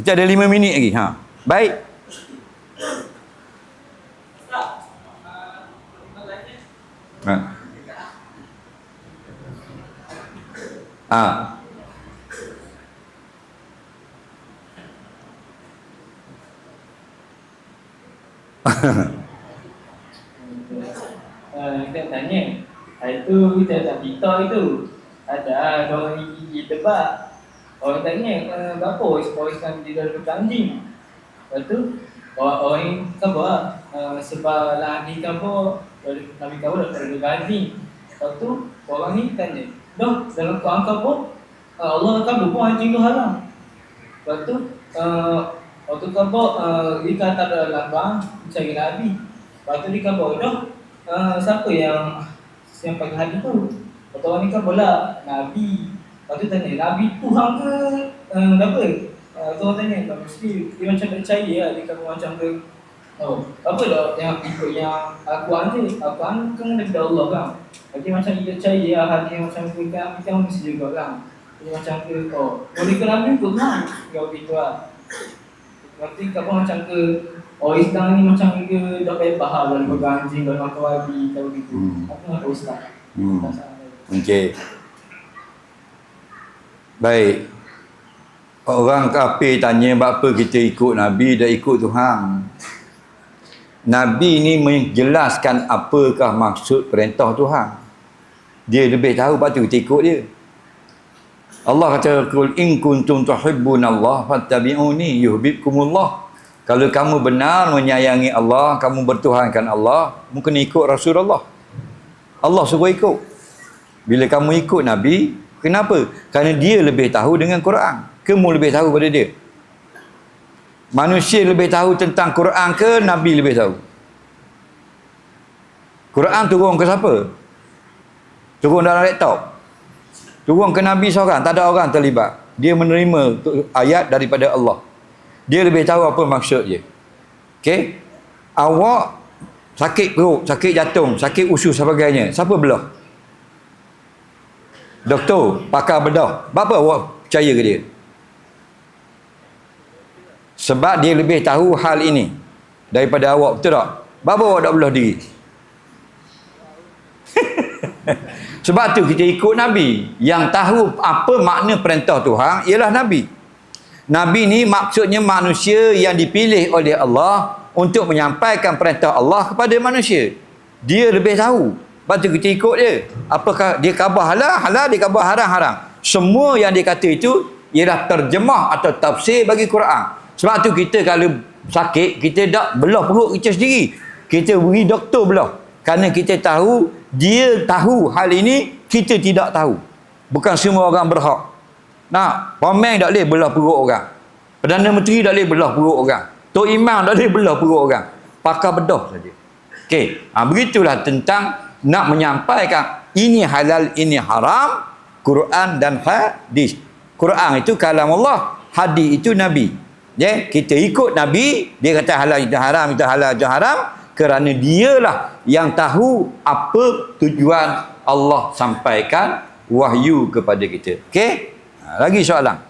Kita ada lima minit lagi. Ha. Baik. Ha. Ha. Uh, kita tanya Hari tu kita tak TikTok itu Ada ada orang gigi tebak Orang tanya uh, Berapa voice-voice di dalam anjing Lepas tu Orang, orang ni khabar uh, Sebab lah ni khabar Nabi khabar dah pada anjing Lepas tu orang ni tanya Dah dalam Quran khabar uh, Allah khabar pun anjing tu haram Lepas tu uh, Waktu khabar uh, Dia kata ada lambang Cari Nabi Lepas tu dia khabar dah uh, siapa yang yang pagi hari tu? Kata orang ni kan bola Nabi. Lepas tu tanya, Nabi Tuhan ke uh, apa? Uh, tu orang tanya, tak mesti dia macam tak percaya lah, dia kata macam ke Oh, apa dah yang ikut yang Al-Quran ni? Al-Quan kan daripada Allah kan? Jadi macam dia percaya lah, hati macam ke kan, kita mesti juga kan? Jadi macam ke, oh, boleh ke Nabi pun kan? Kau gitu lah. Nanti kau macam ke Oh Islam ni macam ke dah bebas lah dari pegang anjing dan makan babi kalau gitu. Hmm. Aku nak tahu Ustaz. Hmm. Okey. Baik. Orang kafir tanya apa kita ikut Nabi dan ikut Tuhan. Nabi ni menjelaskan apakah maksud perintah Tuhan. Dia lebih tahu tu kita ikut dia. Allah kata kul in kuntum tuhibbunallah fattabi'uni yuhibbukumullah. Kalau kamu benar menyayangi Allah, kamu bertuhankan Allah, mungkin ikut Rasulullah. Allah suruh ikut. Bila kamu ikut Nabi, kenapa? Kerana dia lebih tahu dengan Quran. Kamu lebih tahu pada dia. Manusia lebih tahu tentang Quran ke Nabi lebih tahu? Quran turun ke siapa? Turun dalam laptop. Turun ke Nabi seorang, tak ada orang terlibat. Dia menerima ayat daripada Allah. Dia lebih tahu apa maksud dia. Okey? Awak sakit perut, sakit jantung, sakit usus sebagainya. Siapa belah? Doktor, pakar bedah. Berapa awak percaya ke dia? Sebab dia lebih tahu hal ini daripada awak, betul tak? Berapa awak tak belah diri? Sebab tu kita ikut Nabi. Yang tahu apa makna perintah Tuhan ialah Nabi. Nabi ni maksudnya manusia yang dipilih oleh Allah untuk menyampaikan perintah Allah kepada manusia. Dia lebih tahu. Lepas tu kita ikut dia. Apakah dia khabar halal, halal, dia khabar haram, haram. Semua yang dia kata itu ialah terjemah atau tafsir bagi Quran. Sebab tu kita kalau sakit, kita tak belah perut kita sendiri. Kita beri doktor belah. Kerana kita tahu, dia tahu hal ini, kita tidak tahu. Bukan semua orang berhak. Nah, pemain tak boleh belah perut orang. Perdana Menteri tak boleh belah perut orang. Tok Imam tak boleh belah perut orang. Pakar bedah saja. Okey, ha, begitulah tentang nak menyampaikan ini halal, ini haram, Quran dan hadis. Quran itu kalam Allah, hadis itu Nabi. Ya, kita ikut Nabi, dia kata halal itu haram, itu halal itu haram kerana dialah yang tahu apa tujuan Allah sampaikan wahyu kepada kita. Okey? Ha, lagi soalan.